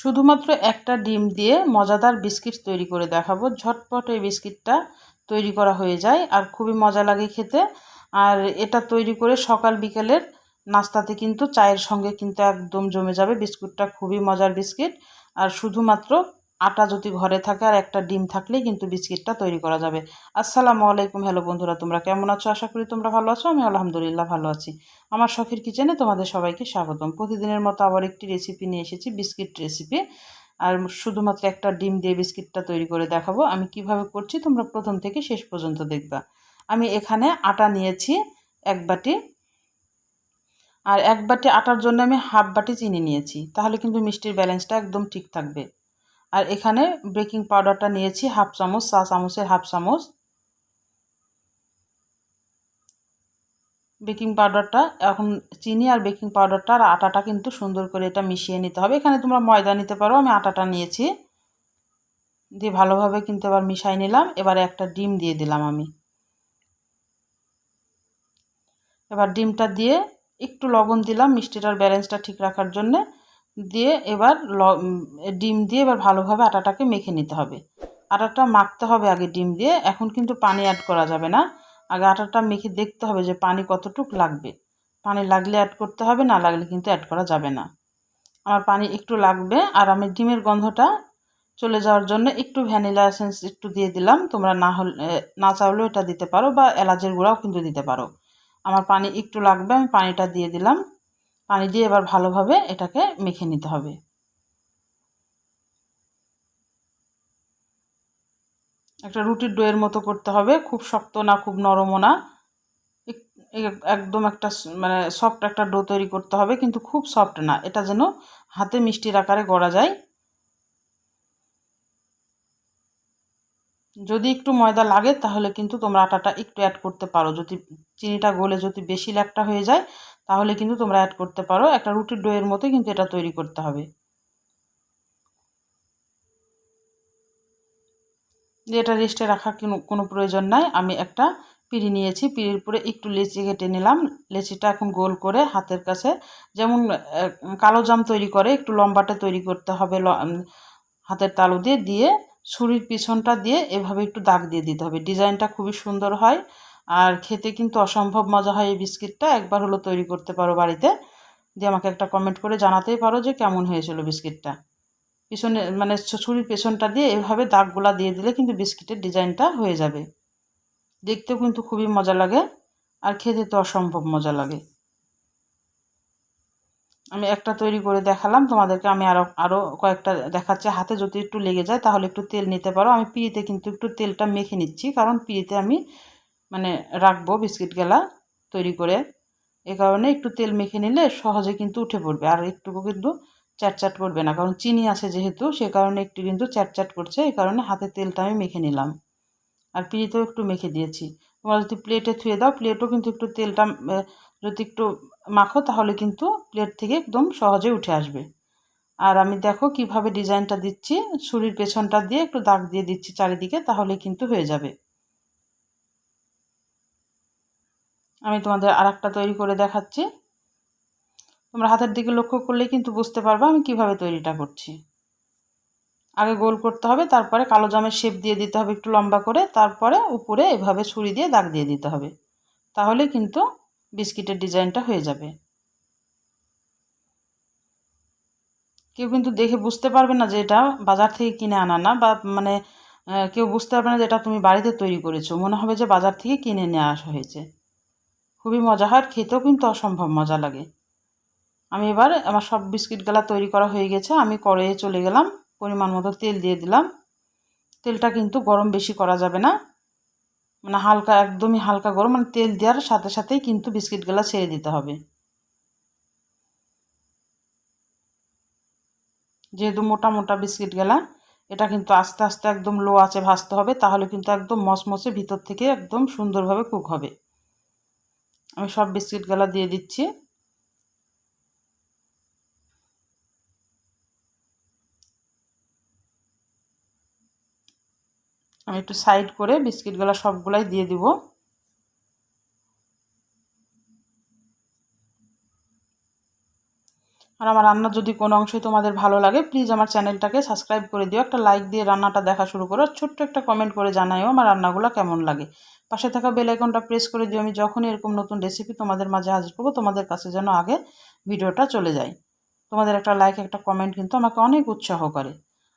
শুধুমাত্র একটা ডিম দিয়ে মজাদার বিস্কিট তৈরি করে দেখাবো। ঝটপট এই বিস্কিটটা তৈরি করা হয়ে যায় আর খুবই মজা লাগে খেতে। আর এটা তৈরি করে সকাল বিকেলের নাস্তাতে কিন্তু চায়ের সঙ্গে কিন্তু একদম জমে যাবে। বিস্কুটটা খুবই মজার বিস্কিট। আর শুধুমাত্র আটা যদি ঘরে থাকে আর একটা ডিম থাকলেই কিন্তু বিস্কিটটা তৈরি করা যাবে। আসসালামু আলাইকুম, হ্যালো বন্ধুরা, তোমরা কেমন আছো? আশা করি তোমরা ভালো আছো আমি আলহামদুলিল্লাহ ভালো আছি। আমার শখের কিচেনে তোমাদের সবাইকে স্বাগতম। প্রতিদিনের মতো আবার একটি রেসিপি নিয়ে এসেছি, বিস্কিট রেসিপি আর শুধুমাত্র একটা ডিম দিয়ে বিস্কিটটা তৈরি করে দেখাবো। আমি কীভাবে করছি তোমরা প্রথম থেকে শেষ পর্যন্ত দেখবা। আমি এখানে আটা নিয়েছি এক বাটি। আর এক বাটি আটার জন্য আমি হাফ বাটি চিনি নিয়েছি। তাহলে কিন্তু মিষ্টির ব্যালেন্সটা একদম ঠিক থাকবে। আর এখানে বেকিং পাউডারটা নিয়েছি হাফ চামচ, চা চামচের হাফ চামচ। বেকিং পাউডারটা এখন চিনি আর বেকিং পাউডারটা আর আটাটা কিন্তু সুন্দর করে এটা মিশিয়ে নিতে হবে। এখানে তোমরা ময়দা নিতে পারো, আমি আটাটা নিয়েছি। দিয়ে ভালোভাবে কিন্তু এবার মিশাই নিলাম। এবারে একটা ডিম দিয়ে দিলাম আমি। এবার ডিমটা দিয়ে একটু লবণ দিলাম মিষ্টিটার ব্যালেন্সটা ঠিক রাখার জন্যে। দিয়ে এবার ডিম দিয়ে এবার ভালোভাবে আটাটাকে মেখে নিতে হবে। আটাটা মাখতে হবে আগে ডিম দিয়ে, এখন কিন্তু পানি অ্যাড করা যাবে না। আগে আটাটা মেখে দেখতে হবে যে পানি কতটুক লাগবে। পানি লাগলে অ্যাড করতে হবে, না লাগলে কিন্তু অ্যাড করা যাবে না। আমার পানি একটু লাগবে, আর আমি ডিমের গন্ধটা চলে যাওয়ার জন্য একটু ভ্যানিলা এসেন্স একটু দিয়ে দিলাম। তোমরা না হলে না চাইলেও এটা দিতে পারো, বা এলাচের গুঁড়াও কিন্তু দিতে পারো। আমার পানি একটু লাগবে, আমি পানিটা দিয়ে দিলাম। পানি দিয়ে এবার ভালোভাবে এটাকে মেখে নিতে হবে। একটা রুটির ডোয়ের মতো করতে হবে, খুব শক্ত না, খুব নরমও না। একদম একটা মানে সফট একটা ডো তৈরি করতে হবে, কিন্তু খুব সফট না। এটা যেন হাতে মিষ্টির আকারে গড়া যায়। যদি একটু ময়দা লাগে, তাহলে কিন্তু তোমরা আটাটা একটু অ্যাড করতে পারো। যদি চিনিটা গলে যদি বেশি ল্যাকটা হয়ে যায়, তাহলে কিন্তু তোমরা অ্যাড করতে পারো। একটা রুটির ডোয়ের মতো কিন্তু এটা তৈরি করতে হবে। এটা রেস্টে রাখার কোনো প্রয়োজন নাই। আমি একটা পিড়ি নিয়েছি। পিড়ির উপরে একটু লেচি কেটে নিলাম। লেচিটা এখন গোল করে হাতের কাছে যেমন কালো জাম তৈরি করে, একটু লম্বাটে তৈরি করতে হবে হাতের তালু দিয়ে দিয়ে ছুরির পিছনটা দিয়ে এভাবে একটু দাগ দিয়ে দিতে হবে। ডিজাইনটা খুবই সুন্দর হয়। আর খেতে কিন্তু অসম্ভব মজা হয় এই বিস্কিটটা। একবার হলো তৈরি করতে পারো বাড়িতে। দিয়ে আমাকে একটা কমেন্ট করে জানাতেই পারো যে কেমন হয়েছিল বিস্কিটটা। পিছনে মানে ছুরির পেছনটা দিয়ে এভাবে দাগগুলা দিয়ে দিলে কিন্তু বিস্কিটের ডিজাইনটা হয়ে যাবে। দেখতেও কিন্তু খুবই মজা লাগে। আর খেতে তো অসম্ভব মজা লাগে। আমি একটা তৈরি করে দেখালাম, তোমাদেরকে আমি আরও আরও কয়েকটা দেখাচ্ছি। হাতে যদি একটু লেগে যায় তাহলে একটু তেল নিতে পারো। আমি পিড়িতে কিন্তু একটু তেলটা মেখে নিচ্ছি, কারণ পিড়িতে আমি মানে রাখব বিস্কিট গেলা তৈরি করে। এ কারণে একটু তেল মেখে নিলে সহজে কিন্তু উঠে পড়বে, আর একটুকু কিন্তু চ্যাটচ্যাট করবে না, কারণ চিনি আছে যেহেতু, সে কারণে একটু কিন্তু চ্যাটচ্যাট করছে এই কারণে হাতে তেলটা আমি মেখে নিলাম। আর পিড়িতেও একটু মেখে দিয়েছি। তোমরা যদি প্লেটে থুয়ে দাও, প্লেটও কিন্তু একটু তেলটা যদি একটু মাখো, তাহলে কিন্তু প্লেট থেকে একদম সহজে উঠে আসবে। আর আমি দেখো কীভাবে ডিজাইনটা দিচ্ছি। ছুরির পেছনটা দিয়ে একটু দাগ দিয়ে দিচ্ছি চারিদিকে, তাহলে কিন্তু হয়ে যাবে। আমি তোমাদের আর তৈরি করে দেখাচ্ছি। তোমরা হাতের দিকে লক্ষ্য করলেই কিন্তু বুঝতে পারবে আমি কীভাবে তৈরিটা করছি। আগে গোল করতে হবে, তারপরে কালো জামের শেপ দিয়ে দিতে হবে একটু লম্বা করে, তারপরে উপরে এভাবে ছুরি দিয়ে দাগ দিয়ে দিতে হবে। তাহলে কিন্তু বিস্কিটের ডিজাইনটা হয়ে যাবে। কেউ কিন্তু দেখে বুঝতে পারবে না যে এটা বাজার থেকে কিনে আনা না বা মানে কেউ বুঝতে পারবে না যে এটা তুমি বাড়িতে তৈরি করেছ। মনে হবে যে বাজার থেকে কিনে নিয়ে আসা হয়েছে। খুবই মজা হয় খেতেও কিন্তু অসম্ভব মজা লাগে। আমি এবার আমার সব বিস্কিটগুলা তৈরি করা হয়ে গেছে। আমি কড়াইয়ে চলে গেলাম, পরিমাণ মতো তেল দিয়ে দিলাম। তেলটা কিন্তু গরম বেশি করা যাবে না। মানে হালকা, একদমই হালকা গরম মানে তেল দেওয়ার সাথে সাথেই কিন্তু বিস্কিটগুলো ছেড়ে দিতে হবে। যেহেতু মোটা মোটা বিস্কিট গেলা এটা কিন্তু আস্তে আস্তে একদম লো আছে ভাজতে হবে, তাহলে কিন্তু একদম মসমসে ভিতর থেকে একদম সুন্দরভাবে কুক হবে। আমি সব বিস্কিটগুলা দিয়ে দিচ্ছি। আমি একটু সাইড করে বিস্কিটগুলো সবগুলাই দিয়ে দিব। আর আমার রান্নার যদি কোনো অংশই তোমাদের ভালো লাগে প্লিজ আমার চ্যানেলটাকে সাবস্ক্রাইব করে দিও। একটা লাইক দিয়ে রান্নাটা দেখা শুরু করো। ছোট্ট একটা কমেন্ট করে জানাইও আমার রান্নাগুলো কেমন লাগে। পাশে থাকা বেল আইকনটা প্রেস করে দিও। আমি যখনই এরকম নতুন রেসিপি তোমাদের মাঝে হাজির করব, তোমাদের কাছে যেন আগে ভিডিওটা চলে যায়। তোমাদের একটা লাইক একটা কমেন্ট কিন্তু আমাকে অনেক উৎসাহ করে।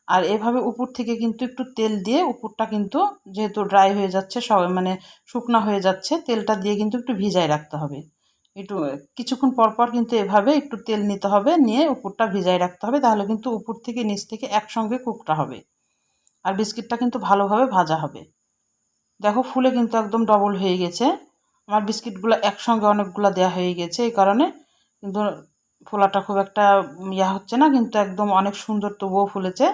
আর এভাবে উপর থেকে কিন্তু একটু তেল দিয়ে উপরটা কিন্তু যেহেতু ড্রাই হয়ে যাচ্ছে, সব মানে শুকনো হয়ে যাচ্ছে, তেলটা দিয়ে কিন্তু একটু ভিজায় রাখতে হবে। একটু, কিছুক্ষণ পর পর কিন্তু এভাবে একটু তেল নিতে হবে, নিয়ে উপরটা ভিজায় রাখতে হবে, তাহলে কিন্তু উপর থেকে নিচ থেকে একসঙ্গে কুকটা হবে। আর বিস্কিটটা কিন্তু ভালোভাবে ভাজা হবে। দেখো ফুলে কিন্তু একদম ডবল হয়ে গেছে। আমার বিস্কিটগুলো একসঙ্গে অনেকগুলো দেওয়া হয়ে গেছে, এই কারণে কিন্তু ফোলাটা খুব একটা ইয়া হচ্ছে না, কিন্তু একদম অনেক সুন্দর তবুও ফুলেছে।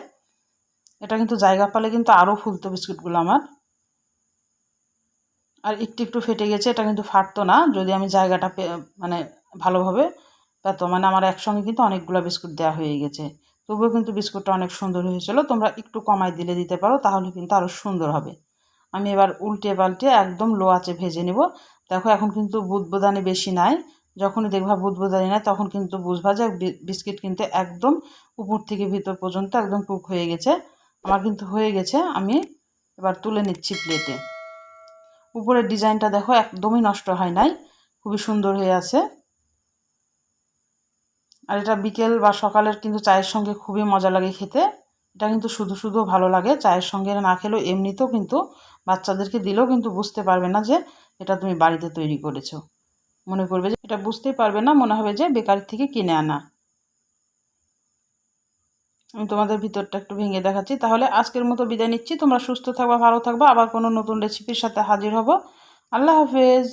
এটা কিন্তু জায়গা পালে কিন্তু আরও ফুলতো বিস্কুটগুলো আমার। আর একটু একটু ফেটে গেছে, এটা কিন্তু ফাটতো না। যদি আমি জায়গাটা মানে ভালোভাবে পেতো মানে আমার একসঙ্গে কিন্তু অনেকগুলো বিস্কুট দেওয়া হয়ে গেছে। তবুও কিন্তু বিস্কুটটা অনেক সুন্দর হয়েছিল। তোমরা একটু কমাই দিলে দিতে পারো, তাহলে কিন্তু আরও সুন্দর হবে। আমি এবার উল্টে পাল্টে একদম লো আঁচে ভেজে নেব। দেখো, এখন কিন্তু বুদবুদানি বেশি নাই। যখনই দেখবা বুদবুদানি নাই, তখন কিন্তু বুঝবা যে বিস্কিট কিন্তু একদম উপর থেকে ভিতর পর্যন্ত একদম কুক হয়ে গেছে। আমার কিন্তু হয়ে গেছে, আমি এবার তুলে নিচ্ছি প্লেটে উপরের ডিজাইনটা দেখো একদমই নষ্ট হয় নাই, খুবই সুন্দর হয়ে আছে। আর এটা বিকেল বা সকালের কিন্তু চায়ের সঙ্গে খুবই মজা লাগে খেতে। এটা কিন্তু শুধু শুধু ভালো লাগে, চায়ের সঙ্গে না খেলেও এমনিতেও কিন্তু বাচ্চাদেরকে দিলেও কিন্তু বুঝতে পারবে না যে এটা তুমি বাড়িতে তৈরি করেছ। মনে করবে যে, এটা বুঝতেই পারবে না, মনে হবে যে বেকারি থেকে কিনে আনা। আমি তোমাদের ভিতরটা একটু ভেঙে দেখাচ্ছি। তাহলে আজকের মতো বিদায় নিচ্ছি। তোমরা সুস্থ থাকবা, ভালো থাকবা। আবার কোনো নতুন রেসিপির সাথে হাজির হব। আল্লাহ হাফেজ।